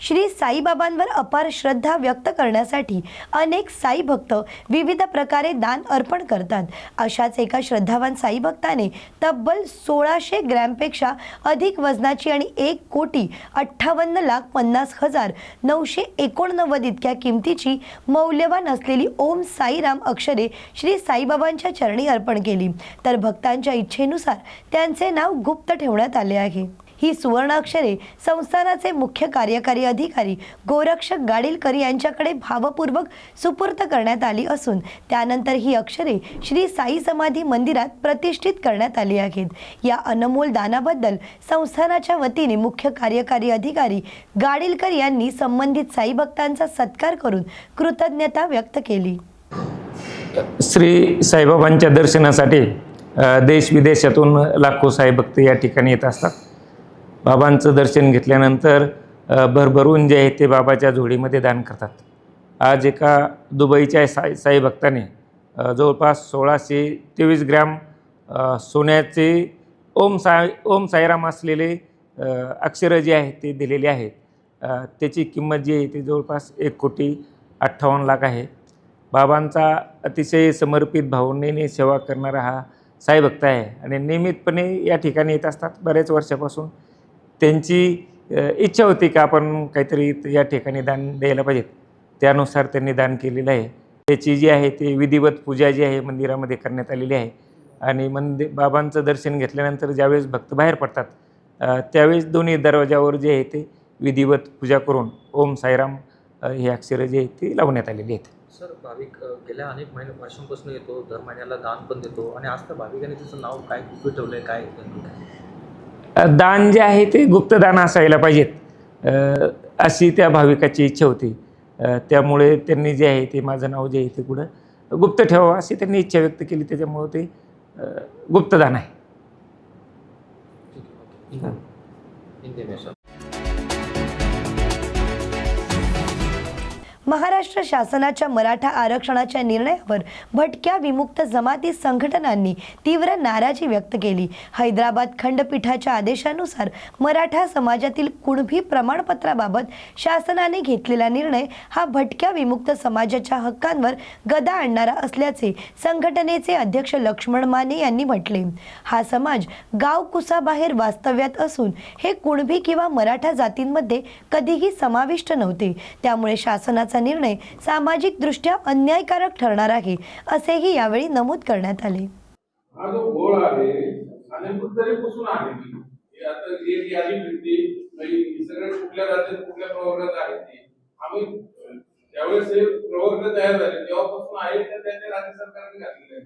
श्री साईबाबांवर अपार श्रद्धा व्यक्त करण्यासाठी अनेक साई भक्त विविध प्रकारे दान अर्पण करतात. अशाच एका श्रद्धावान साई भक्ताने तब्बल सोळाशे ग्रॅमपेक्षा अधिक वजनाची आणि एक कोटी अठ्ठावन्न लाख पन्नास हजार नऊशे एकोणनव्वद इतक्या किमतीची मौल्यवान असलेली ओम साईराम अक्षरे श्री साईबाबांच्या चरणी अर्पण केली. तर भक्तांच्या इच्छेनुसार त्यांचे नाव गुप्त ठेवण्यात आले आहे. ही सुवर्ण अक्षरे संस्थानाचे मुख्य कार्यकारी अधिकारी गोरक्षक गाडीलकर यांच्याकडे भावपूर्वक सुपूर्त करण्यात आली असून त्यानंतर ही अक्षरे श्री साई समाधी मंदिरात प्रतिष्ठित करण्यात आली आहेत. या अनमोल दानाबद्दल संस्थानाच्या वतीने मुख्य कार्यकारी अधिकारी गाडीलकर यांनी संबंधित साई भक्तांचा सत्कार करून कृतज्ञता व्यक्त केली. श्री साईबाबांच्या दर्शनासाठी देश विदेशातून लाखो साई भक्त या ठिकाणी येत असतात. बाबांचं दर्शन घेतल्यानंतर भरभरून जे आहे ते बाबाच्या झोडीमध्ये दान करतात. आज एका दुबईच्या साई साई भक्ताने जवळपास सोळाशे तेवीस ग्रॅम सोन्याचे ओम साय ओम साईराम असलेले अक्षरं जे आहेत ते दिलेले आहेत. त्याची किंमत जी आहे ती जवळपास एक कोटी अठ्ठावन्न लाख आहे. बाबांचा अतिशय समर्पित भावनेने सेवा करणारा हा साईभक्त आहे आणि नियमितपणे या ठिकाणी येत असतात बऱ्याच वर्षापासून. त्यांची इच्छा होती का आपण काहीतरी या ठिकाणी दान द्यायला पाहिजेत. त्यानुसार त्यांनी दान केलेलं आहे. त्याची जी आहे ते विधिवत पूजा जी आहे मंदिरामध्ये करण्यात आलेली आहे. आणि मंदिर बाबांचं दर्शन घेतल्यानंतर ज्यावेळेस भक्त बाहेर पडतात त्यावेळेस दोन्ही दरवाजावर जे आहे ते विधिवत पूजा करून ओम साईराम हे अक्षरं जे आहेत ती लावण्यात आलेली आहेत. सर भाविक गेल्या अनेक महिने वर्षांपासून येतो दर महिन्याला दान पण देतो. आणि आज त्या भाविकाने त्याचं नाव काय उठवलं आहे काय? दान जे आहे ते गुप्तदान असायला पाहिजेत. अशी त्या भाविकाची इच्छा होती. त्यामुळे त्यांनी जे आहे ते माझं नाव जे आहे ते कुठं गुप्त ठेवावं अशी त्यांनी इच्छा व्यक्त केली. त्याच्यामुळं ते गुप्तदान आहे. महाराष्ट्र शासनाच्या मराठा आरक्षणाच्या निर्णयावर भटक्या विमुक्त जमाती संघटनांनी तीव्र नाराजी व्यक्त केली. हैदराबाद खंडपीठाच्या आदेशानुसार मराठा समाजातील कुणबी प्रमाणपत्राबाबत शासनाने घेतलेला निर्णय हा भटक्या विमुक्त समाजाच्या हक्कांवर गदा आणणारा असल्याचे संघटनेचे अध्यक्ष लक्ष्मण माने यांनी म्हटले. हा समाज गाव कुसाबाहेर वास्तव्यात असून हे कुणबी किंवा मराठा जातींमध्ये कधीही समाविष्ट नव्हते. त्यामुळे शासनाचा निर्णय सामाजिक दृष्ट्या अन्यायकारक ठरणार आहे असेही यावेळी नमूद करण्यात आले. हा जो घोळ आहे अनेक तरीपासून आहे. ती. हे आता एक यादी मिळते म्हणजे सगळे कुठल्या राज्यात कुठल्या प्रवर्गात आहेत ते. आम्ही ज्यावेळेस हे प्रवर्ग तयार झाले तेव्हापासून आहे ते त्यांच्या राज्य सरकारने घातलेले आहे.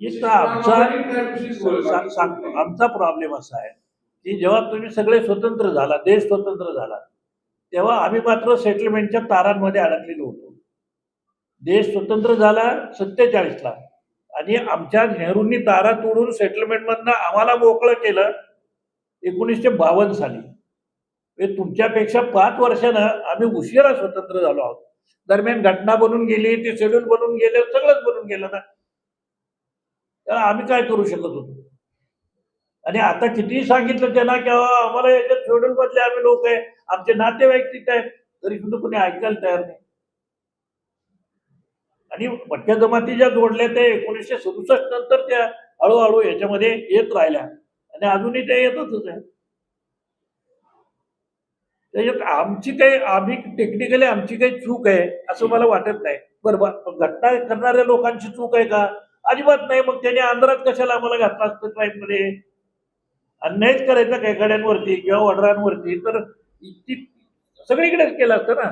इथं आमचा आमचा प्रॉब्लेम असा आहे की जेव्हा तुम्ही सगळे स्वतंत्र झाला देश स्वतंत्र झाला तेव्हा आम्ही मात्र सेटलमेंटच्या तारांमध्ये अडकलेलो होतो. देश स्वतंत्र झाला सत्तेचाळीसला. आणि आमच्या नेहरूंनी तारा तोडून सेटलमेंटमधनं आम्हाला मोकळं केलं एकोणीसशे बावन्न साली. म्हणजे तुमच्यापेक्षा पाच वर्षानं आम्ही उशिरा स्वतंत्र झालो आहोत. दरम्यान घटना बनून गेली ते शेड्यूल बनून गेले सगळंच बनून गेलं ना. तर आम्ही काय करू शकत होतो? आणि आता कितीही सांगितलं त्यांना की आम्हाला याच्यात सोडून मधले आम्ही लोक आहे. आमचे नातेवाईक तिथे आहेत. तरी सुद्धा कोणी ऐकायला तयार नाही. आणि भटक्या जमाती ज्या जोडल्या ते एकोणीसशे सदुसष्ट नंतर त्या हळूहळू याच्यामध्ये येत राहिल्या. आणि अजूनही त्या येतच आहे त्याच्यात आमची काही आम्ही टेक्निकली आमची काही चूक आहे असं मला वाटत नाही. बरोबर घटना करणाऱ्या लोकांची चूक आहे का? अजिबात नाही. मग त्यांनी आंध्रात कशाला आम्हाला घातलं असतं ट्राईबमध्ये अन्यायच करायचा काही गाड्यांवरती किंवा वडरांवरती तर ती सगळीकडेच केलं असतं ना.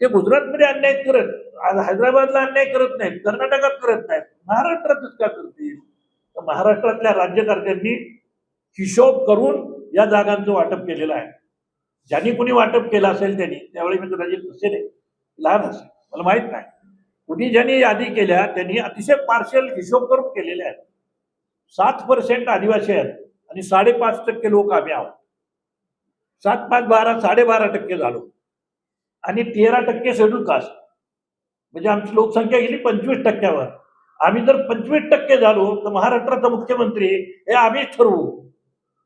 ते गुजरातमध्ये अन्याय करत आज हैदराबादला अन्याय करत नाहीत कर्नाटकात करत नाहीत महाराष्ट्रातच का करतील. तर महाराष्ट्रातल्या राज्यकर्त्यांनी हिशोब करून या जागांचं वाटप केलेलं आहे. ज्यांनी कुणी वाटप केलं असेल त्यांनी त्यावेळी मी कदाचित नसेल लहान असेल मला माहीत नाही. कुणी ज्यांनी यादी केल्या त्यांनी अतिशय पार्शल हिशोब करून केलेले आहेत. सात पर्सेंट आदिवासी आहेत आणि साडेपाच टक्के लोक आम्ही आहोत. सात पाच बारा साडेबारा टक्के झालो. आणि तेरा टक्के शेड्यूल कास्ट. म्हणजे आमची लोकसंख्या गेली पंचवीस टक्क्यावर. आम्ही जर पंचवीस टक्के झालो तर महाराष्ट्राचा मुख्यमंत्री हे आम्हीच ठरवू.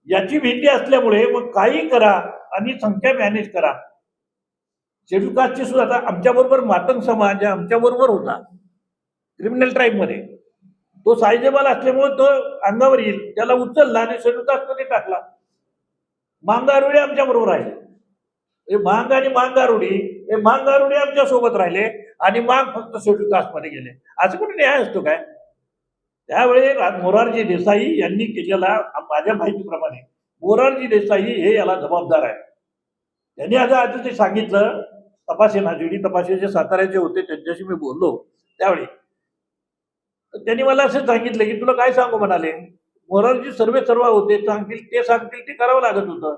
याची भीती असल्यामुळे मग काही करा आणि संख्या मॅनेज करा. शेड्यूल कास्टची सुद्धा आता आमच्याबरोबर मातंग समाज आमच्याबरोबर होता. क्रिमिनल ट्राईबमध्ये तो सायजेबल असल्यामुळे तो अंगावर येईल. त्याला उचलला आणि शेड्यूल टाकला. मांगारुडी आमच्या बरोबर राहिले हे मांग आणि मांगारुडी हे मांगारुडी आमच्यासोबत राहिले आणि मांग फक्त शेड्यूल गेले. असं कुठे न्याय असतो काय? त्यावेळी मोरारजी देसाई यांनी केलेला माझ्या माहितीप्रमाणे मोरारजी देसाई हे याला जबाबदार आहे. त्यांनी आता आधी ते सांगितलं तपासेना जीडी तपासे जे साताऱ्याचे होते त्यांच्याशी मी बोललो. त्यावेळी त्यांनी मला असं सांगितलं की तुला काय सांगू म्हणाले? मोरारजी सर्वे सर्व होते सांगतील ते सांगतील ते करावं लागत होतं.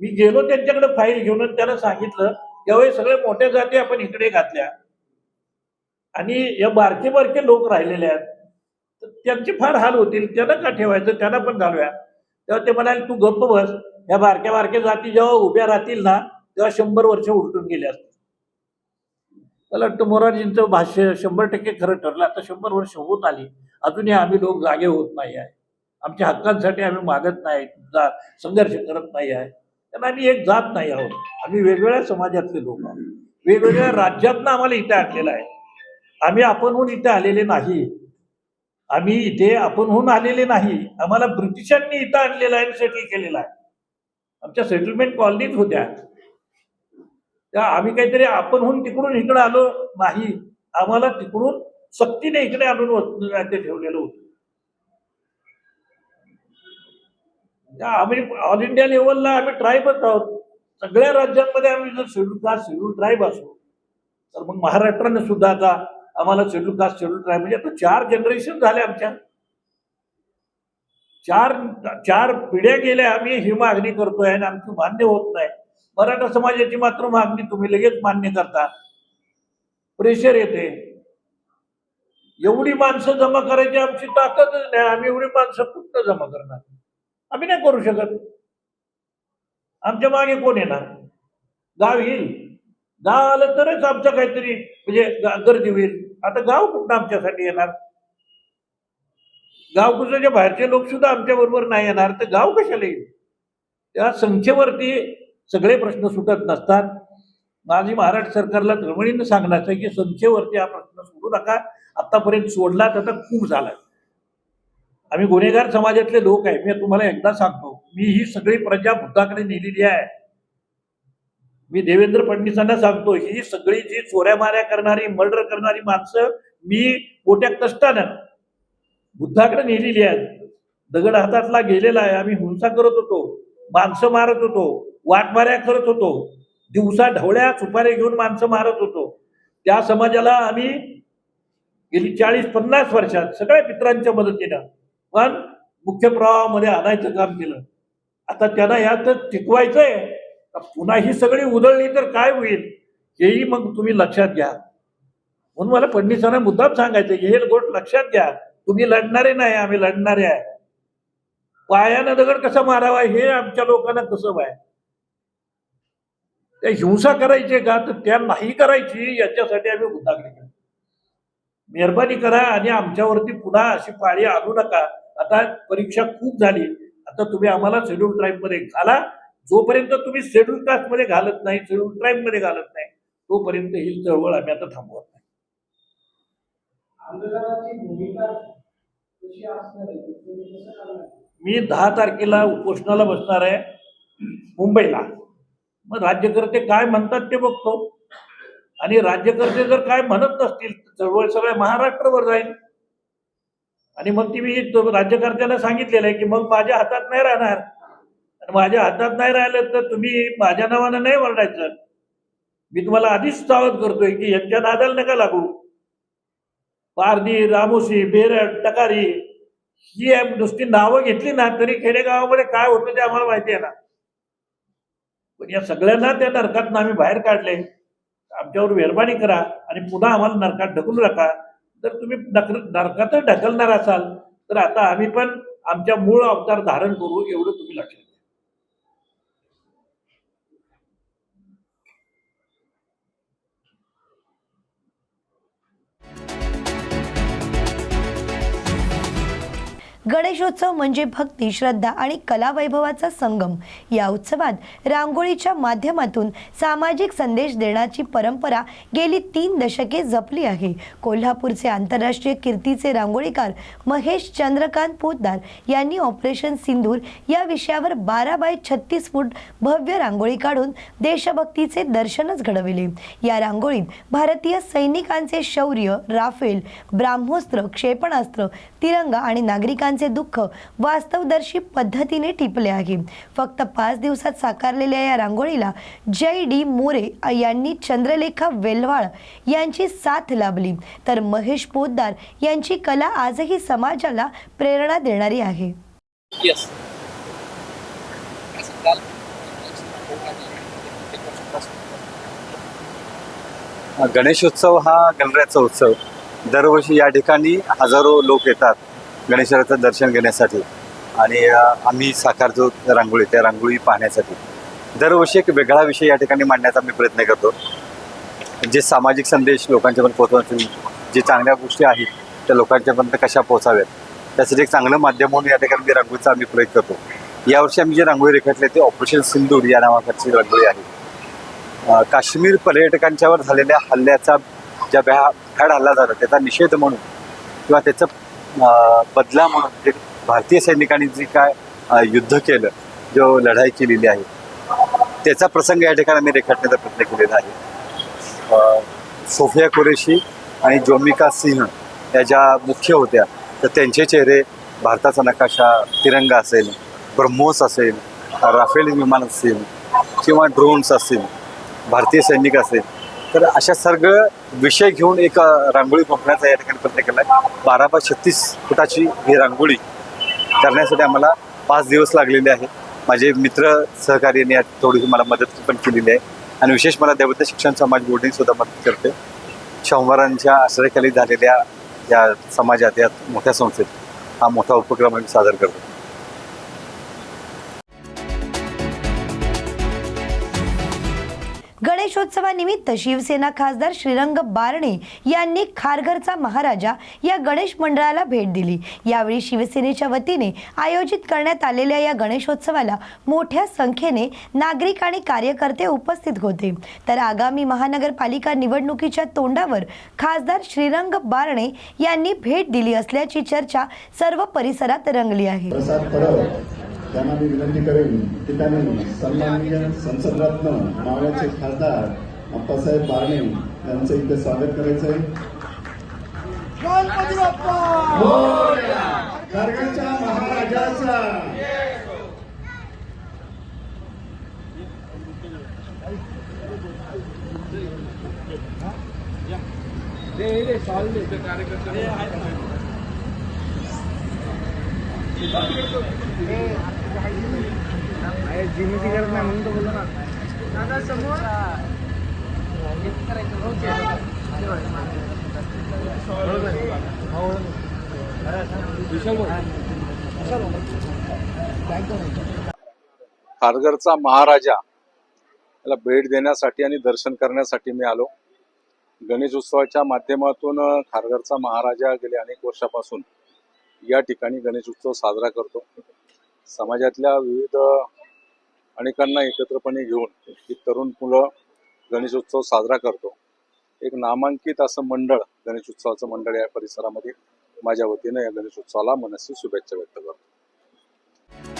मी गेलो त्यांच्याकडे फाईल घेऊन आणि त्यांना सांगितलं त्यावेळी सगळे मोठ्या जाती आपण इकडे घातल्या. आणि या बारके बारके लोक राहिलेले आहेत. तर त्यांचे फार हाल होतील त्यांना का ठेवायचं? त्यांना पण घालूया. तेव्हा ते म्हणाले तू गप्प बस. या बारक्या बारक्या जाती जेव्हा उभ्या राहतील ना तेव्हा शंभर वर्ष उलटून गेले असतात मला वाटतं मोरारजींचं भाष्य शंभर टक्के खरं ठरलं. आता शंभर वर्ष होत आली. अजूनही आम्ही लोक जागे होत नाही आहे. आमच्या हक्कांसाठी आम्ही मागत नाही. जा संघर्ष करत नाही आहे. कारण आम्ही एक जात नाही आहोत. आम्ही वेगवेगळ्या समाजातले लोक आहोत. वेगवेगळ्या राज्यातनं आम्हाला इथे आणलेलं आहे. आम्ही आपणहून इथे आलेले नाही. आम्ही इथे आपणहून आलेले नाही. आम्हाला ब्रिटिशांनी इथं आणलेलं आहे सेटल केलेलं आहे. आमच्या सेटलमेंट कॉलनीत होत्या. का आम्ही काहीतरी आपणहून तिकडून इकडे आलो? नाही. आम्हाला तिकडून सक्तीने इकडे आणून वत- ठेवलेलं होतं. आम्ही ऑल इंडिया लेवलला आम्ही ट्राईबच आहोत. सगळ्या राज्यांमध्ये आम्ही जर शेड्यूल कास्ट शेड्यूल ट्राईब असो तर मग महाराष्ट्राने सुद्धा आता आम्हाला शेड्यूल कास्ट शेड्यूल ट्राईब म्हणजे आता चार जनरेशन झाल्या आमच्या. चार चार पिढ्या गेल्या आम्ही ही मागणी करतोय आणि आमची मान्य होत नाही. मराठा समाजाची मात्र मागणी तुम्ही लगेच मान्य करता. प्रेशर येते. एवढी माणसं जमा करायची आमची ताकदच नाही. आम्ही एवढी माणसं कुठं जमा करणार? आम्ही नाही करू शकत. आमच्या मागे कोण येणार? गाव येईल. गाव आलं तरच आमचं काहीतरी म्हणजे गर्दी होईल. आता गाव कुठं आमच्यासाठी येणार? गावकुसाच्या बाहेरचे लोक सुद्धा आमच्या बरोबर नाही येणार. तर गाव कशाला येईल? त्या संख्येवरती सगळे प्रश्न सुटत नसतात. माझी महाराष्ट्र सरकारला तळमळीनं सांगण्याचं की संख्येवरती हा प्रश्न सोडू नका. आतापर्यंत सोडला तर खूप झाला आम्ही गुन्हेगार समाजातले लोक आहे. मी तुम्हाला एकदा सांगतो मी ही सगळी प्रजा बुद्धाकडे नेलेली आहे. मी देवेंद्र फडणवीसांना सांगतो ही सगळी जी चोऱ्या माऱ्या करणारी मर्डर करणारी माणसं मी मोठ्या कष्टानं बुद्धाकडे नेलेली आहेत. दगड हातातला गेलेला आहे. आम्ही हिंसा करत होतो माणसं मारत होतो. वाटमाऱ्या करत होतो. दिवसा ढवळ्या सुपारे घेऊन माणसं मारत होतो. त्या समाजाला आम्ही गेली चाळीस पन्नास वर्षात सगळ्या मित्रांच्या मदतीनं पण मुख्य प्रवाहामध्ये आणायचं काम केलं. आता त्यांना ह्यात टिकवायचंय. पुन्हा ही सगळी उधळली तर काय होईल? हेही मग तुम्ही लक्षात घ्या. म्हणून मला फडणवीसांना मुद्दाम सांगायचं हे गोष्ट लक्षात घ्या. तुम्ही लढणारे नाही आम्ही लढणारे आहे. पायानं दगड कसा मारावा हे आमच्या लोकांना कसं आहे त्या हिंसा करायची का? तर त्या नाही करायची याच्यासाठी आम्ही मुद्दाकडे केलं मेहरबानी करा आणि आमच्यावरती पुन्हा अशी पाळी आणू नका. आता परीक्षा खूप झाली. आता तुम्ही आम्हाला शेड्यूल ट्राईबमध्ये घाला. जोपर्यंत तुम्ही शेड्यूल कास्टमध्ये घालत नाही शेड्यूल ट्राईबमध्ये घालत नाही तोपर्यंत ही चळवळ आम्ही आता थांबवत नाही. मी दहा तारखेला उपोषणाला बसणार आहे मुंबईला. मग राज्यकर्ते काय म्हणतात ते बघतो. आणि राज्यकर्ते जर काय म्हणत नसतील चळवळ सगळ्या महाराष्ट्रावर जाईल. आणि मग ती मी राज्यकर्त्याला सांगितलेलं आहे की मग माझ्या हातात नाही राहणार. आणि माझ्या हातात नाही राहिलं तर तुम्ही माझ्या नावानं नाही वरडायचं. मी तुम्हाला आधीच सावध करतोय की यांच्या नादाला नका लागू. पारधी रामोशी बेरड टकारी ही नुसती नावं घेतली ना तरी खेडेगावामध्ये काय होतं ते आम्हाला माहिती आहे ना. पण या सगळ्यांना त्या नरकातनं आम्ही बाहेर काढले. आमच्यावर मेहरबानी करा आणि पुन्हा आम्हाला नरकात ढकलू नका. जर तुम्ही नक नरकातच ढकलणार असाल तर आता आम्ही पण आमच्या मूळ अवतार धारण करू एवढं तुम्ही लक्षात गणेशोत्सव म्हणजे भक्ती श्रद्धा आणि कलावैभवाचा संगम. या उत्सवात रांगोळीच्या माध्यमातून सामाजिक संदेश देण्याची परंपरा गेली तीन दशके जपली आहे. कोल्हापूरचे आंतरराष्ट्रीय कीर्तीचे रांगोळीकार महेश चंद्रकांत पोतदार यांनी ऑपरेशन सिंधूर या विषयावर बारा बाय छत्तीस फूट भव्य रांगोळी काढून देशभक्तीचे दर्शनच घडविले. या रांगोळीत भारतीय सैनिकांचे शौर्य राफेल ब्राह्मोस्त्र क्षेपणास्त्र तिरंगा आणि नागरिकांचे दुःख वास्तवदर्शी पद्धतीने टिपले आहे. फक्त पाच दिवसात साकारलेल्या या रांगोळीला जय डी मोरे यांनी चंद्रलेखा वेलवाळ यांची साथ लाभली. तर महेश पोद्दार यांची कला आजही समाजाला प्रेरणा देणारी आहे. गणेशोत्सव हा गणरायाचा उत्सव. दरवर्षी या ठिकाणी हजारो लोक येतात. गणेशाचं दर्शन घेण्यासाठी आणि आम्ही साकारतो रांगोळी त्या रांगोळी पाहण्यासाठी. दरवर्षी एक वेगळा विषय या ठिकाणी मांडण्याचा मी प्रयत्न करतो. जे सामाजिक संदेश लोकांच्यापर्यंत पोहोचवण्याचे जे चांगल्या गोष्टी आहेत त्या लोकांच्यापर्यंत कशा पोहोचाव्यात त्यासाठी एक चांगलं माध्यम म्हणून या ठिकाणी मी रांगोळीचा आम्ही प्रयत्न करतो. यावर्षी आम्ही जे रांगोळी रेखाटले ते ऑपरेशन सिंदूर या नावाकडची रांगोळी आहे. काश्मीर पर्यटकांच्यावर झालेल्या हल्ल्याचा ज्या भ्या भ्याड हल्ला झाला त्याचा निषेध म्हणून किंवा त्याचं बदला म्हणून भारतीय सैनिकांनी जे काय युद्ध केलं जो लढाई केलेली आहे त्याचा प्रसंग या ठिकाणी आम्ही रेखाटण्याचा प्रयत्न केलेला आहे. सोफिया कुरेशी आणि जोमिका सिंह या ज्या मुख्य होत्या तर त्यांचे चेहरे भारताचा नकाशा तिरंगा असेल ब्रह्मोस असेल राफेल विमान असेल किंवा ड्रोन्स असतील भारतीय सैनिक असेल तर अशा सर्व विषय घेऊन एक रांगोळी कोकणाचा या ठिकाणी प्रयत्न केला आहे. बारा बाय छत्तीस फुटाची ही रांगोळी करण्यासाठी आम्हाला पाच दिवस लागलेले आहे माझे मित्र सहकार्याने यात थोडीशी मला मदत पण केलेली आहे. आणि विशेष मला देवता शिक्षण समाज बोर्डने सुद्धा मदत करते. शंभरांच्या आश्रयखाली झालेल्या या समाजात या मोठ्या संस्थेत हा मोठा उपक्रम आम्ही सादर करतो. गणेशोत्सवानिमित्त शिवसेना खासदार श्रीरंग बारणे यांनी खारघरचा महाराजा या गणेश मंडळाला भेट दिली. यावेळी शिवसेनेच्या वतीने आयोजित करण्यात आलेल्या या गणेशोत्सवाला मोठ्या संख्येने नागरिक आणि कार्यकर्ते उपस्थित होते. तर आगामी महानगरपालिका निवडणुकीच्या तोंडावर खासदार श्रीरंग बारणे यांनी भेट दिली असल्याची चर्चा सर्व परिसरात रंगली आहे. त्यांना मी विनंती करेन की त्यांनी सन्माननीय संसदरत्न मावळ्याचे खासदार अप्पासाहेब बारणे यांचं इथे स्वागत करायचं आहे खारघरच्या महाराजाचा खारघरचा महाराजा याला भेट देण्यासाठी आणि दर्शन करण्यासाठी मी आलो. गणेश उत्सवाच्या माध्यमातून खारघरचा महाराजा गेले अनेक वर्षापासून. या ठिकाणी गणेश उत्सव साजरा करतो. समाजातल्या विविध अनेकांना एकत्रपणे घेऊन ही तरुण मुलं गणेश उत्सव साजरा करतो. एक नामांकित असं मंडळ गणेशोत्सवाचं मंडळ या परिसरामध्ये माझ्या वतीनं या गणेश उत्सवाला मनस्वी शुभेच्छा व्यक्त करतो.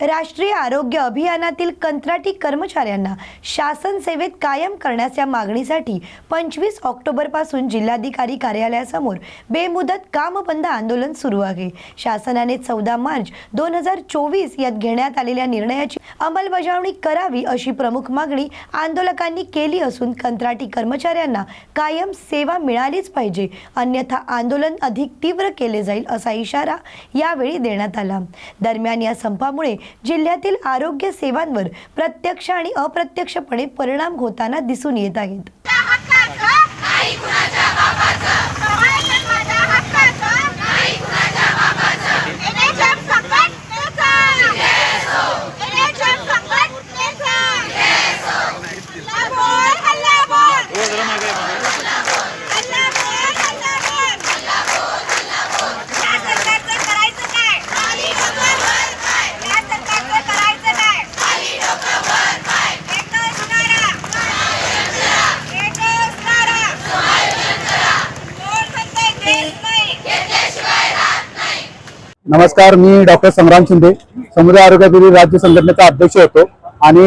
राष्ट्रीय आरोग्य अभियानातील कंत्राटी कर्मचाऱ्यांना शासन सेवेत कायम करण्याच्या मागणीसाठी पंचवीस ऑक्टोबरपासून जिल्हाधिकारी कार्यालयासमोर बेमुदत कामबंद आंदोलन सुरू आहे. शासनाने चौदा मार्च दोन हजार चोवीस यात घेण्यात आलेल्या निर्णयाची अंमलबजावणी करावी अशी प्रमुख मागणी आंदोलकांनी केली असून कंत्राटी कर्मचाऱ्यांना कायम सेवा मिळालीच पाहिजे अन्यथा आंदोलन अधिक तीव्र केले जाईल असा इशारा यावेळी देण्यात आला. दरम्यान या संपामुळे जिल्ह्यातील आरोग्य सेवांवर प्रत्यक्ष आणि अप्रत्यक्षपणे परिणाम होताना दिसून येत आहेत. नमस्कार मी डॉक्टर संग्राम शिंदे समुदाय आरोग्य राज्य संघटनेचा अध्यक्ष होतो आणि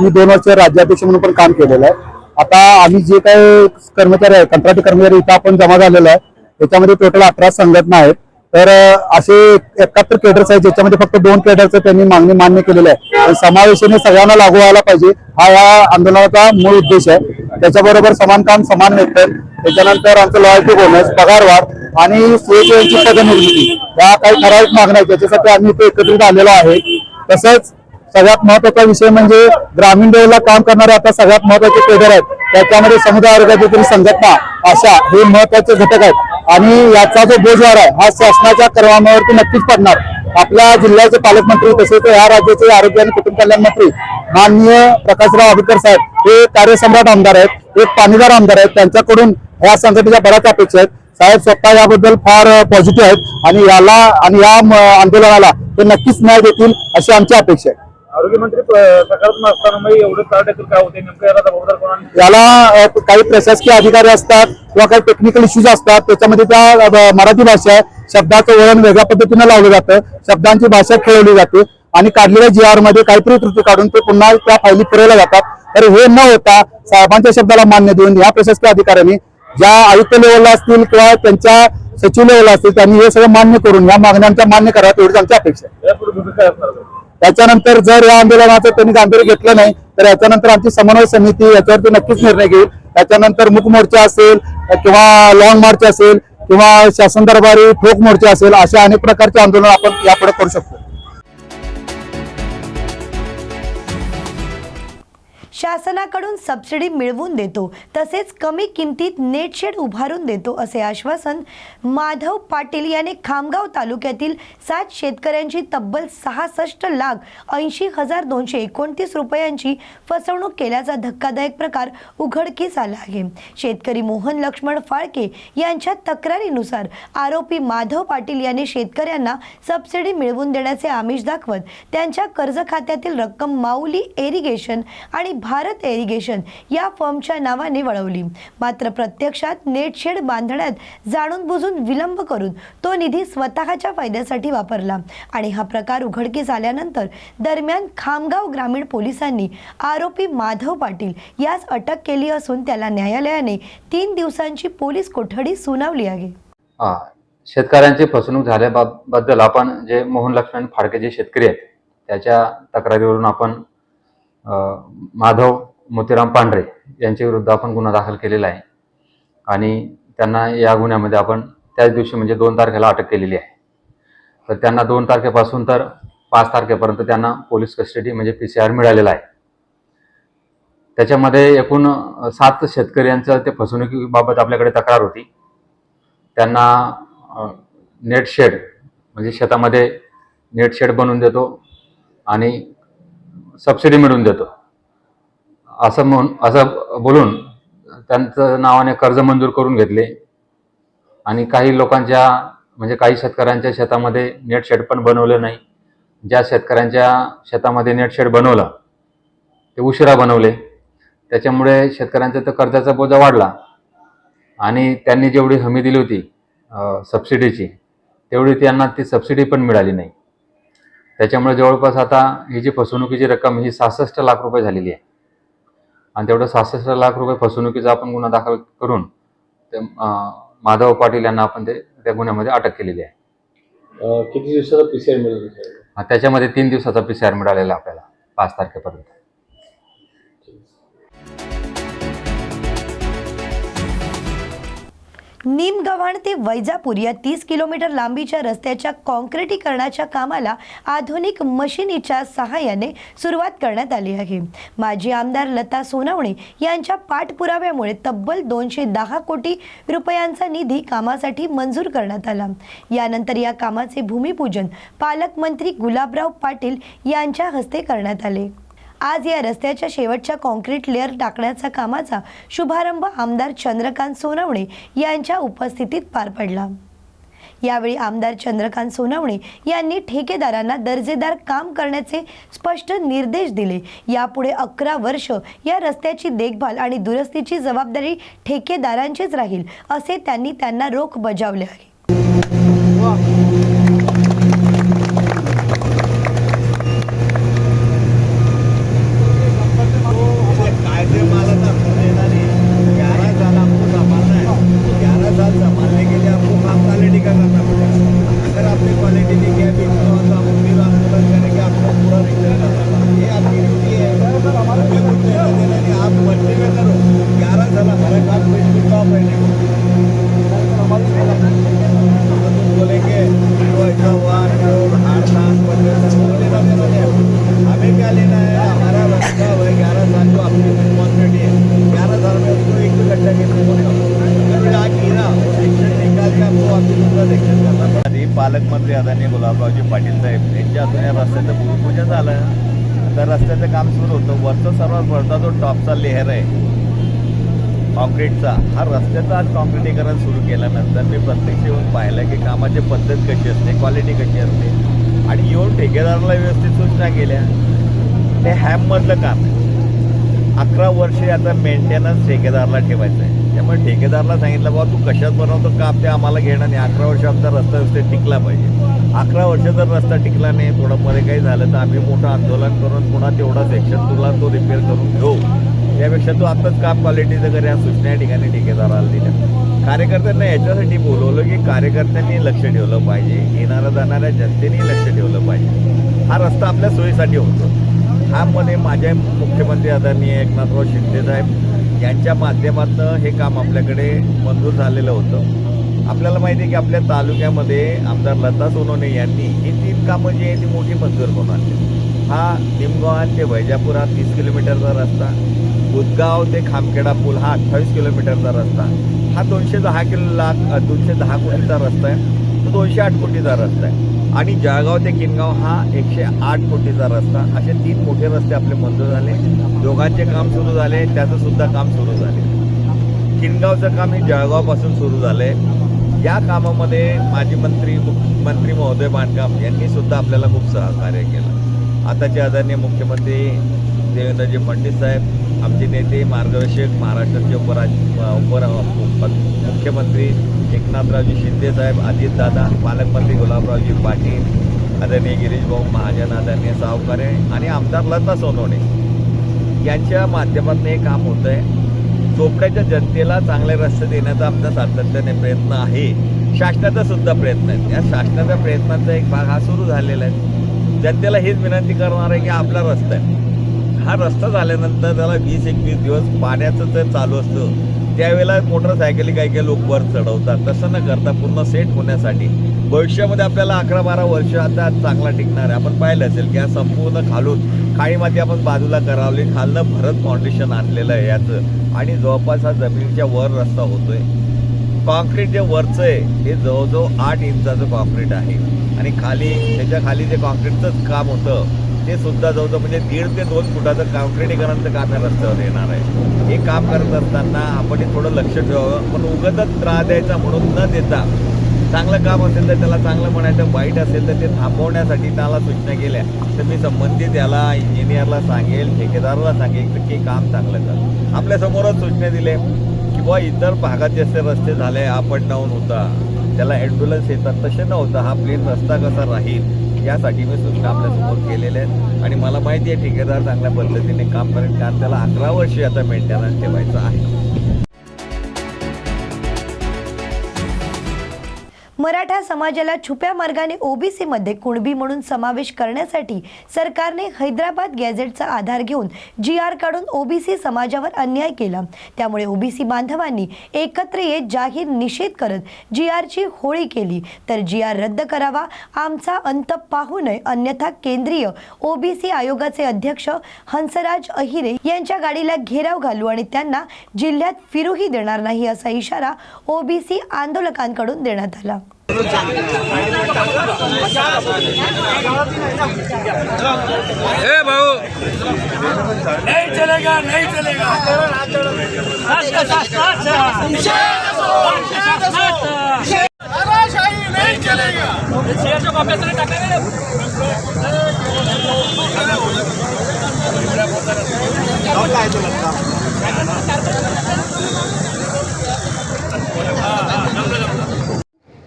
मी दोन वर्ष राज्याध्यक्ष म्हणून पण काम केलेलं आहे. आता आम्ही जे काही कर्मचारी आहेत कंत्राटी कर्मचारी इथं आपण जमा झालेला आहे त्याच्यामध्ये टोटल अठरा संघटना आहेत. तर असे एकाहत्तर केडर्स आहेत ज्याच्यामध्ये फक्त दोन केडरचं त्यांनी मागणी मान्य केलेली आहे. आणि समावेशाने सगळ्यांना लागू व्हायला पाहिजे हा या आंदोलनाचा मूळ उद्देश आहे. त्याच्याबरोबर समान काम समान वेतन त्याच्यानंतर आमचं लॉयल्टी बोनस पगारवाढ आणि सीएचओची पदनिर्मिती. या काही ठराविक मागण्या आहेत. त्याच्यासाठी आम्ही इथे एकत्रित आलेलो आहे. तसंच सगळ्यात महत्त्वाचा विषय म्हणजे ग्रामीण लेवलला काम करणारे आता सगळ्यात महत्त्वाचे केडर आहेत. त्याच्यामध्ये समुदाय आरोग्यातील संघटना अशा हे महत्त्वाचे घटक आहेत. आणि याचा जो बोजवार आहे हा शासनाच्या कर्मावरती नक्कीच पडणार. आपल्या जिल्ह्याचे पालकमंत्री तसेच या राज्याचे आरोग्य आणि कुटुंब कल्याण मंत्री माननीय प्रकाशराव आंबेडकर साहेब हे कार्यसम्राट आमदार आहेत एक पाणीदार आमदार आहेत त्यांच्याकडून या संघटनेच्या बऱ्याच अपेक्षा आहेत. साहेब स्वतः याबद्दल फार पॉझिटिव्ह आहेत आणि याला आणि या आंदोलनाला ते नक्कीच न्याय देतील अशी आमची अपेक्षा आहे. आरोग्यमंत्री सकारात्मक असताना एवढं होते नेमकं याला जबाबदार कोणाला याला काही प्रशासकीय अधिकारी असतात किंवा काही टेक्निकल इश्यूज असतात त्याच्यामध्ये त्या मराठी भाषा आहे शब्दाचं वळण वेगळ्या पद्धतीने लावलं जातं शब्दांची भाषा खेळवली जाते आणि काढलेल्या जी आरमध्ये काहीतरी त्रुटी काढून ते पुन्हा त्या फायली फिरवल्या जातात. तर हे न होता साहेबांच्या शब्दाला मान्य देऊन या प्रशासकीय अधिकाऱ्यांनी ज्या आयुक्त लेवलला असतील किंवा त्यांच्या सचिव लेवलला असतील त्यांनी हे सगळं मान्य करून या मागण्यांच्या मान्य कराव्यात एवढीच आमची अपेक्षा आहे. त्याच्यानंतर जर या आंदोलनाचं त्यांनी गांभीर्य घेतलं नाही तर याच्यानंतर आमची समन्वय समिती याच्यावरती नक्कीच निर्णय घेईल. त्याच्यानंतर मुक मोर्चा असेल किंवा लॉंग मार्च असेल किंवा शासन दरबारी ठोक मोर्चा असेल अशा अनेक प्रकारचे आंदोलन आपण यापुढे करू शकतो. शासनाकडून सबसिडी मिळवून देतो. तसेच कमी किमतीत नेटशेड उभारून देतो असे आश्वासन माधव पाटील याने खामगाव तालुक्यातील सात शेतकऱ्यांची तब्बल सहासष्ट लाख ऐंशी हजार दोनशे एकोणतीस रुपयांची फसवणूक केल्याचा धक्कादायक प्रकार उघडकीस आला आहे. शेतकरी मोहन लक्ष्मण फाळके यांच्या तक्रारीनुसार आरोपी माधव पाटील यांनी शेतकऱ्यांना सबसिडी मिळवून देण्याचे आमिष दाखवत त्यांच्या कर्ज खात्यातील रक्कम माऊली एरिगेशन आणि भारत एरिगेशन या फर्मच्या नावाने वळवली. मात्र प्रत्यक्षात नेटशेड बांधण्यात जाणून बुजून विलंब करून तो निधी स्वतःच्या फायद्यासाठी वापरला आणि हा प्रकार उघडकीस आल्यानंतर दरम्यान खामगाव ग्रामीण पोलिसांनी आरोपी माधव पाटील यास अटक केली असून त्याला न्यायालयाने तीन दिवसांची पोलीस कोठडी सुनावली आहे. शेतकऱ्यांची फसवणूक झाल्याबद्दल आपण जे मोहन लक्ष्मण फाडके जे शेतकरी आहेत त्याच्या तक्रारीवरून आपण माधव मोतीराम पांढरे यांच्या विरुद्ध आपण गुन्हा दाखल केलेला आहे. आणि त्यांना या गुन्ह्यामध्ये आपण त्याच दिवशी म्हणजे दोन तारखेला अटक केलेली आहे. तर त्यांना दोन तारखेपासून तर पाच तारखेपर्यंत त्यांना पोलीस कस्टडी म्हणजे पी सी आर मिळालेला आहे. त्याच्यामध्ये एकूण सात शेतकऱ्यांचं ते फसवणुकीबाबत आपल्याकडे तक्रार होती. त्यांना नेट शेड म्हणजे शेतामध्ये नेट शेड बनवून देतो आणि सबसिडी मिळवून देतो. असं म्हणून असं बोलून त्यांचं नावाने कर्ज मंजूर करून घेतले. आणि काही लोकांच्या म्हणजे काही शेतकऱ्यांच्या शेतामध्ये नेट शेड पण बनवलं नाही. ज्या शेतकऱ्यांच्या शेतामध्ये नेट शेड बनवलं ते उशिरा बनवले. त्याच्यामुळे शेतकऱ्यांचा तर कर्जाचा बोजा वाढला. आणि त्यांनी जेवढी हमी दिली होती सबसिडीची तेवढी त्यांना ती सबसिडी पण मिळाली नाही. त्याच्यामुळे जवळपास आता ही जी फसवणुकीची रक्कम ही सहासष्ट लाख रुपये झालेली आहे. आणि तेवढं सहासष्ट लाख रुपये फसवणुकीचा आपण गुन्हा दाखल करून ते माधव पाटील यांना आपण ते त्या गुन्ह्यामध्ये अटक केलेली आहे. किती दिवसाचा पी सी आर मिळेल त्याच्यामध्ये तीन दिवसाचा पी सी आर मिळालेला आपल्याला पाच तारखेपर्यंत. निमगव्हाण ते वैजापूर या तीस किलोमीटर लांबीच्या रस्त्याच्या कॉन्क्रिटीकरणाच्या कामाला आधुनिक मशिनीच्या सहाय्याने सुरुवात करण्यात आली आहे. माजी आमदार लता सोनवणे यांच्या पाठपुराव्यामुळे तब्बल दोनशे दहा कोटी रुपयांचा निधी कामासाठी मंजूर करण्यात आला. यानंतर या कामाचे भूमिपूजन पालकमंत्री गुलाबराव पाटील यांच्या हस्ते करण्यात आले. आज या रस्त्याच्या शेवटच्या कॉन्क्रीट लेअर टाकण्याचा कामाचा शुभारंभ आमदार चंद्रकांत सोनवणे यांच्या उपस्थितीत पार पडला. यावेळी आमदार चंद्रकांत सोनवणे यांनी ठेकेदारांना दर्जेदार काम करण्याचे स्पष्ट निर्देश दिले. यापुढे अकरा वर्ष या रस्त्याची देखभाल आणि दुरुस्तीची जबाबदारी ठेकेदारांचीच राहील असे त्यांनी त्यांना रोख बजावले आहे निकाले ना हमारा रास्ता है ग्यारह साल जो आपकी रिस्पॉन्सिबिलिटी है ग्यारह साल में उसको एक भी गड्ढा गिरने का गिरा सेक्शन निकाल के आपको आपकी दूसरा सेक्शन करना पड़ा आधी पालकमंत्री आदरणीय गुलाबरावजी हातून या रस्त्याचं भूमिपूजन झालं. तर रस्त्याचं काम सुरू होतं. वरचं सर्वात वरचा जो टॉपचा लेहर आहे कॉन्क्रीटचा हा रस्त्याचं आज कॉन्क्रिटीकरण सुरू केल्यानंतर मी प्रत्यक्ष येऊन पाहिलं की कामाची पद्धत कशी असते क्वालिटी कशी असते. आणि येऊन ठेकेदाराला व्यवस्थित सूचना केल्या. ते हॅममधलं काम आहे. अकरा वर्षे आता मेंटेनन्स ठेकेदारला ठेवायचं आहे. त्यामुळे ठेकेदारला सांगितलं बाबा तू कशात बनवतो? काम ते आम्हाला घेणं नाही. अकरा वर्ष आमचा रस्ता व्यवस्थित टिकला पाहिजे. अकरा वर्ष जर रस्ता टिकला नाही थोडं मध्ये काही झालं तर आम्ही मोठं आंदोलन करून पुन्हा तेवढा सेक्शन तुला तो रिपेअर करून घेऊ. त्यापेक्षा तू आत्ताच काम क्वालिटीचं कर या सूचना या ठिकाणी ठेकेदाराला दिल्या. कार्यकर्त्यांना याच्यासाठी बोलवलं की कार्यकर्त्यांनी लक्ष ठेवलं पाहिजे. येणाऱ्या जाणाऱ्या जनतेने लक्ष ठेवलं पाहिजे. हा रस्ता आपल्या सोयीसाठी होतो. हा मध्ये माझे मुख्यमंत्री आदरणीय एकनाथराव शिंदे साहेब यांच्या माध्यमातून हे काम आपल्याकडे मंजूर झालेलं होतं. आपल्याला माहिती आहे की आपल्या तालुक्यामध्ये आमदार लता सोनवणे यांनी ही तीन कामं जी आहे ती मोठी मंजूर करून आणली. हा निमगाव ते वैजापूर हा तीस किलोमीटरचा रस्ता बुधगाव ते खामखेडा पूल हा अठ्ठावीस किलोमीटरचा रस्ता हा दोनशे दहा किलो लाख दोनशे दहा कोटीचा रस्ता आहे. तो दोनशे आठ कोटीचा रस्ता आहे. आणि जळगाव ते किनगाव हा एकशे आठ कोटीचा रस्ता. असे तीन मोठे रस्ते आपले मंजूर झाले. दोघांचे काम सुरू झाले. त्याचं सुद्धा काम सुरू झाले. किनगावचं काम हे जळगावपासून सुरू झालं आहे या कामामध्ये माजी मंत्री मुख्यमंत्री महोदय बांडकाम यांनी सुद्धा आपल्याला खूप सहकार्य केलं. आताचे आदरणीय मुख्यमंत्री देवेंद्रजी फडणवीस साहेब आमचे नेते मार्गदर्शक महाराष्ट्राचे उपराज उपर मुख्यमंत्री एकनाथरावजी शिंदे साहेब अजितदादा पालकमंत्री गुलाबरावजी पाटील आदरणीय गिरीश भाऊ महाजन आदरणीय सावकारे आणि आमदार लता सोनवणे. यांच्या माध्यमातून हे काम होतं आहे चोपड्याच्या जनतेला चांगले रस्ते देण्याचा आमचा सातत्याने प्रयत्न आहे. शासनाचा सुद्धा प्रयत्न आहे. या शासनाच्या प्रयत्नाचा एक भाग हा सुरू झालेला आहे. जनतेला हीच विनंती करणार आहे की आपला रस्ता आहे. हा रस्ता झाल्यानंतर त्याला वीस एकवीस दिवस पाण्याचं जर चालू असतं. त्यावेळेला मोटरसायकली काही काही लोक वर चढवतात. तसं न करता पूर्ण सेट होण्यासाठी भविष्यामध्ये आपल्याला अकरा बारा वर्ष आता चांगला टिकणार आहे. आपण पाहिलं असेल की हा संपूर्ण खालून काळी माती आपण बाजूला करावली खालनं भरत फाउंडेशन आणलेलं आहे याचं. आणि जवळपास हा जमिनीच्या वर रस्ता होतोय. कॉन्क्रीट जे वरचं आहे हे जवळजवळ आठ इंचाचं कॉन्क्रीट आहे. आणि खाली त्याच्याखाली जे कॉन्क्रीटचंच काम होतं ते सुद्धा जवळजवळ म्हणजे दीड ते दोन फुटाचं कॉन्क्रिटीकरणचं काम या रस्त्यावर येणार आहे. हे काम करत असताना आपण हे थोडं लक्ष ठेवावं. पण उगतच त्रास द्यायचा म्हणून न देता चांगलं काम असेल तर त्याला चांगलं म्हणायचं वाईट असेल तर ते थांबवण्यासाठी त्याला सूचना केल्या. तर मी संबंधित याला इंजिनियरला सांगेल ठेकेदाराला सांगेल तर की काम चांगलं कर. आपल्यासमोरच सूचना दिले की बुवा इतर भागात जसे रस्ते झाले आपण डाऊन होता. त्याला ॲम्ब्युलन्स येतात तसे न होता हा प्लेन रस्ता कसा राहील? यासाठी मी सूचना आपल्यासमोर केलेल्या आहेत. आणि मला माहिती आहे ठेकेदार चांगल्या पद्धतीने काम करेल. कारण त्याला अकरा वर्षी आता मेंटेनन्स ठेवायचं आहे. मराठा समाजाला छुप्या मार्गाने ओबीसीमध्ये कुणबी म्हणून समावेश करण्यासाठी सरकारने हैदराबाद गॅझेटचा आधार घेऊन जी आर काढून ओबीसी समाजावर अन्याय केला. त्यामुळे ओबीसी बांधवांनी एकत्र येत जाहीर निषेध करत जी आरची होळी केली. तर जी आर रद्द करावा आमचा अंत पाहू नये अन्यथा केंद्रीय ओबीसी आयोगाचे अध्यक्ष हंसराज अहिरे यांच्या गाडीला घेराव घालू आणि त्यांना जिल्ह्यात फिरूही देणार नाही असा इशारा ओबीसी आंदोलकांकडून देण्यात आला. ए भाऊ नाही चलेगा नाही चलेगा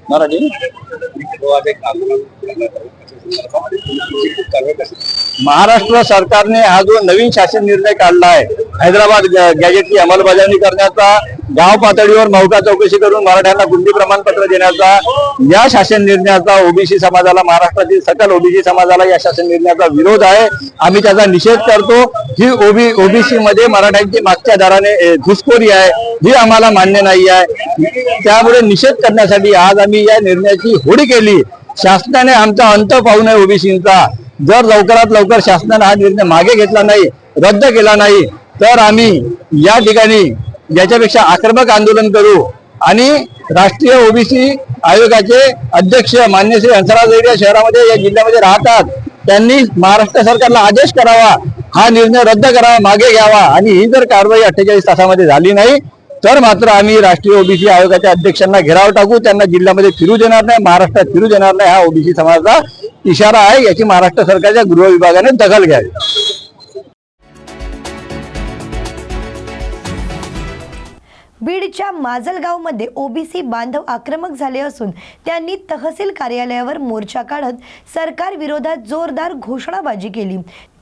ਨਾ ਰਾਜੀ ਉਹ ਆਦੇ ਕੰਮ ਨੂੰ महाराष्ट्र सरकारने हा जो नवीन शासन निर्णय काढला आहे हैदराबाद गॅजेटची अंमलबजावणी करण्याचा गाव पातळीवर मौका चौकशी करून मराठ्यांना गुंडी प्रमाणपत्र देण्याचा या शासन निर्णयाचा ओबीसी समाजाला महाराष्ट्रातील सकल ओबीसी समाजाला या शासन निर्णयाचा विरोध आहे. आम्ही त्याचा निषेध करतो. ही ओबी ओबीसी मध्ये मराठ्यांची मागच्या दराने घुसखोरी आहे. ही आम्हाला मान्य नाही आहे. त्यामुळे निषेध करण्यासाठी आज आम्ही या निर्णयाची होडी केली. शासनाने आमचा अंत पाहू नये ओबीसींचा. जर लवकरात लवकर शासनाने हा निर्णय मागे घेतला नाही रद्द केला नाही तर आम्ही या ठिकाणी याच्यापेक्षा आक्रमक आंदोलन करू आणि राष्ट्रीय ओबीसी आयोगाचे अध्यक्ष मान्य श्री हंसराज एरिया या शहरामध्ये या जिल्ह्यामध्ये राहतात. त्यांनी महाराष्ट्र सरकारला आदेश करावा. हा निर्णय रद्द करावा मागे घ्यावा आणि ही जर कारवाई अठ्ठेचाळीस तासामध्ये झाली नाही तर मात्र आम्ही राष्ट्रीय ओबीसी आयोगाच्या अध्यक्षांना घेराव टाकू. त्यांना जिल्ह्यामध्ये फिरू देणार नाही महाराष्ट्रात फिरू देणार नाही हा ओबीसी समाजाचा इशारा आहे. याची महाराष्ट्र सरकारच्या गृह विभागाने दखल घ्यावी. बीडच्या माजलगावमध्ये ओबीसी बांधव आक्रमक झाले असून त्यांनी तहसील कार्यालयावर मोर्चा काढत सरकार विरोधात जोरदार घोषणाबाजी केली.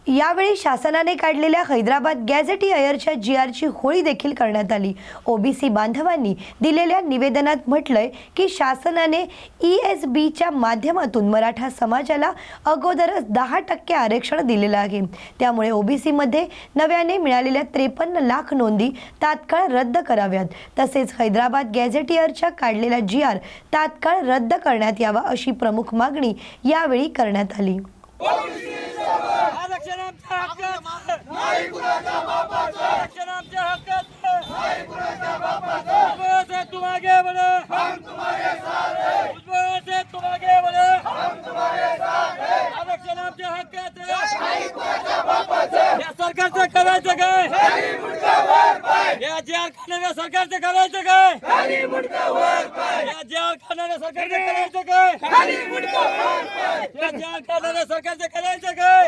यावेळी शासनाने काढलेल्या हैदराबाद गॅझेटी अयरच्या जी आरची होळी देखील करण्यात आली. ओबीसी बांधवांनी दिलेल्या निवेदनात म्हटलंय की शासनाने ई एस बीच्या माध्यमातून मराठा समाजाला अगोदरच दहा टक्के आरक्षण दिलेलं आहे. त्यामुळे ओबीसीमध्ये नव्याने मिळालेल्या त्रेपन्न लाख नोंदी तात्काळ रद्द कराव्यात. तसेच हैदराबाद गॅझेटियरच्या काढलेला जी आर तात्काळ रद्द करण्यात यावा अशी प्रमुख मागणी यावेळी करण्यात आली. आरक्षण आमच्या हक्कात आरक्षण आमच्या हक्कात नाही कुणाच्या बापाचं उस्मान से तुम आगे बढ़ो हम तुम्हारे साथ हैं से तुम आगे बढ़ो हम तुम्हारे साथ हैं आरक्षण आमच्या हक्काचं नाही या सरकारचं करायचं काय खाली या जी आर खाण्याच्या सरकारचं करायचं काय या जी आर सरकारचं करायचं काय या जी आर सरकारचं करायचं काय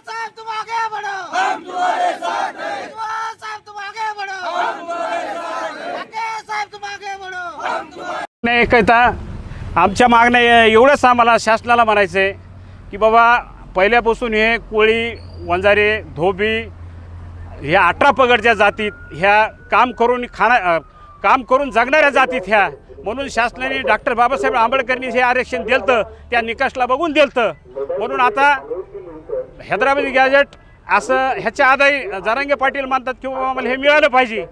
साहब तुम आगे बढ़ो हम तुम्हारे साथ हैं साहब तुम आगे बढ़ो हम तुम्हारे साथ हैं साहब तुम आगे बढ़ो हम तुम्हारे नाही कळता आमच्या मागण्या एवढंच आम्हाला शासनाला म्हणायचं आहे की बाबा पहिल्यापासून हे कोळी वंजारे धोबी ह्या अठरा पगडच्या जातीत ह्या काम करून खाणा काम करून जगणाऱ्या जातीत ह्या म्हणून शासनाने डॉक्टर बाबासाहेब आंबेडकरनी हे आरक्षण दिलं त्या निकषला बघून दिलं म्हणून आता हैदराबादी गॅजेट असं ह्याच्या आधारे जरांगे पाटील मानतात की आम्हाला हे मिळालं पाहिजे.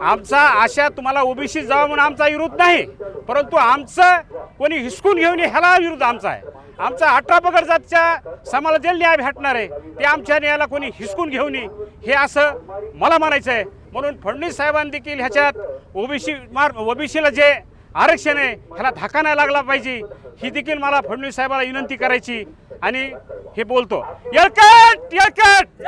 आमचा आशा तुम्हाला ओबीसी जावा म्हणून आमचा विरोध नाही परंतु आमचं कोणी हिसकून घेऊन ह्याला विरोध आमचा आहे. आमचा अठरा पगड जातच्या समाला जे न्याय भेटणार आहे ते आमच्या न्यायाला कोणी हिसकून घेऊ नये हे असं मला म्हणायचं आहे म्हणून फडणवीस साहेबांनी देखील ह्याच्यात ओबीसी मार ओबीसीला जे आरक्षण आहे ह्याला धक्का नाही लागला पाहिजे. ही देखील मला फडणवीस साहेबाला विनंती करायची आणि हे बोलतो. येळकट येळकट!